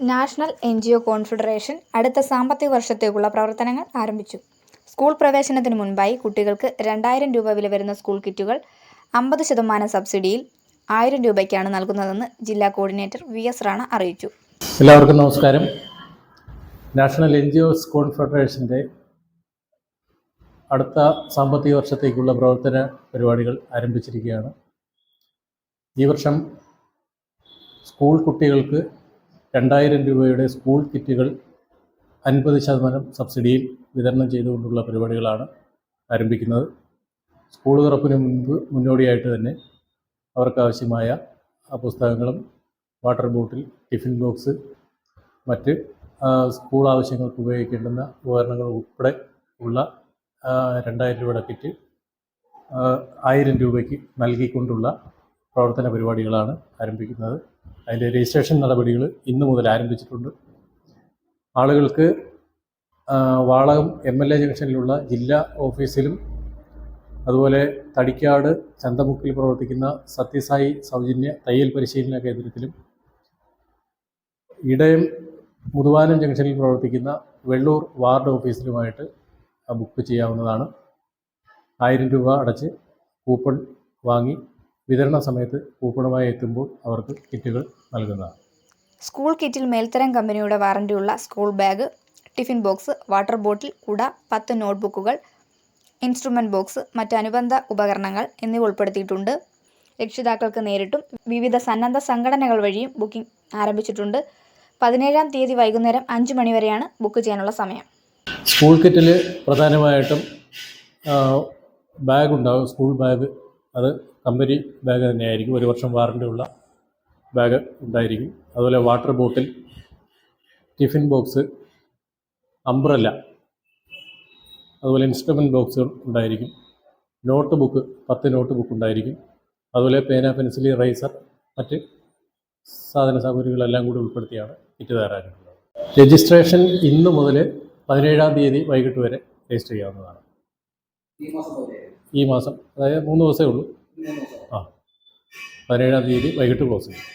National N G O confederation അടുത്ത സാമ്പത്തിക വർഷത്തേക്കുള്ള പ്രവർത്തനങ്ങൾ ആരംഭിച്ചു. സ്കൂൾ പ്രവേശനത്തിന് മുൻപായി കുട്ടികൾക്ക് രണ്ടായിരം രൂപ വില വരുന്ന സ്കൂൾ കിറ്റുകൾ അമ്പത് ശതമാനം സബ്സിഡിയിൽ ആയിരം രൂപയ്ക്കാണ് നൽകുന്നതെന്ന് ജില്ലാ കോർഡിനേറ്റർ വി എസ് റാണ അറിയിച്ചു. എല്ലാവർക്കും നമസ്കാരം. നാഷണൽ എൻ ജി ഒസ് കോൺഫെഡറേഷന്റെ അടുത്ത സാമ്പത്തിക വർഷത്തേക്കുള്ള പ്രവർത്തന പരിപാടികൾ ആരംഭിച്ചിരിക്കുകയാണ്. ഈ വർഷം സ്കൂൾ കുട്ടികൾക്ക് രണ്ടായിരം രൂപയുടെ സ്കൂൾ കിറ്റുകൾ അൻപത് ശതമാനം സബ്സിഡിയിൽ വിതരണം ചെയ്തുകൊണ്ടുള്ള പരിപാടികളാണ് ആരംഭിക്കുന്നത്. സ്കൂൾ തുറപ്പിന് മുൻപ് മുന്നോടിയായിട്ട് തന്നെ അവർക്കാവശ്യമായ പുസ്തകങ്ങളും വാട്ടർ ബോട്ടിൽ ടിഫിൻ ബോക്സ് മറ്റ് സ്കൂൾ ആവശ്യങ്ങൾക്ക് ഉപയോഗിക്കേണ്ടുന്ന ഉപകരണങ്ങൾ ഉൾപ്പെടെ ഉള്ള രണ്ടായിരം രൂപയുടെ കിറ്റ് ആയിരം രൂപയ്ക്ക് നൽകിക്കൊണ്ടുള്ള പ്രവർത്തന പരിപാടികളാണ് ആരംഭിക്കുന്നത്. അതിന്റെ രജിസ്ട്രേഷൻ നടപടികൾ ഇന്നു മുതൽ ആരംഭിച്ചിട്ടുണ്ട്. ആളുകൾക്ക് വാളകം എം എൽ എ ജംഗ്ഷനിലുള്ള ജില്ലാ ഓഫീസിലും അതുപോലെ തടിക്കാട് ചന്തമുക്കിൽ പ്രവർത്തിക്കുന്ന സത്യസായി സൗജന്യ തയ്യൽ പരിശീലന കേന്ദ്രത്തിലും ഇടയം മുതുവാനം ജംഗ്ഷനിൽ പ്രവർത്തിക്കുന്ന വെള്ളൂർ വാർഡ് ഓഫീസിലുമായിട്ട് ബുക്ക് ചെയ്യാവുന്നതാണ്. ആയിരം രൂപ അടച്ച് കൂപ്പൺ വാങ്ങി വിതരണ സമയത്ത് കൂപ്പണുമായി എത്തുമ്പോൾ അവർക്ക് കിറ്റുകൾ നൽകുന്നതാണ്. സ്കൂൾ കിറ്റിൽ മേൽത്തരം കമ്പനിയുടെ വാറണ്ടിയുള്ള school bag tiffin box water bottle കുട പത്ത് നോട്ട്ബുക്കുകൾ ഇൻസ്ട്രുമെന്റ് ബോക്സ് മറ്റ് അനുബന്ധ ഉപകരണങ്ങൾ എന്നിവ ഉൾപ്പെടുത്തിയിട്ടുണ്ട്. രക്ഷിതാക്കൾക്ക് നേരിട്ടും വിവിധ സന്നദ്ധ സംഘടനകൾ വഴിയും ബുക്കിംഗ് ആരംഭിച്ചിട്ടുണ്ട്. പതിനേഴാം തീയതി വൈകുന്നേരം അഞ്ച് മണിവരെയാണ് ബുക്ക് ചെയ്യാനുള്ള സമയം. സ്കൂൾ കിറ്റിൽ പ്രധാനമായിട്ടും ബാഗ് ഉണ്ടാകും സ്കൂൾ ബാഗ് അത് കമ്പനി ബാഗ് തന്നെയായിരിക്കും. ഒരു വർഷം വാറണ്ടി ഉള്ള ബാഗ് ഉണ്ടായിരിക്കും. അതുപോലെ water bottle tiffin box umbrella അതുപോലെ ഇൻസ്ട്രുമെന്റ് ബോക്സുകൾ ഉണ്ടായിരിക്കും. നോട്ട് ബുക്ക് പത്ത് നോട്ട് ബുക്ക് ഉണ്ടായിരിക്കും. അതുപോലെ പേന പെൻസിൽ റൈസർ മറ്റ് സാധന സാമഗ്രികളെല്ലാം കൂടി ഉൾപ്പെടുത്തിയാണ് കിറ്റ് തയ്യാറാക്കിയിട്ടുള്ളത്. രജിസ്ട്രേഷൻ ഇന്ന് മുതൽ പതിനേഴാം തീയതി വൈകിട്ട് വരെ രജിസ്റ്റർ ചെയ്യാവുന്നതാണ്. ഈ മാസം അതായത് മൂന്ന് ദിവസമേ ഉള്ളൂ. ആ പതിനേഴാം തീയതി വൈകിട്ട് ക്ലോസ് ചെയ്യും.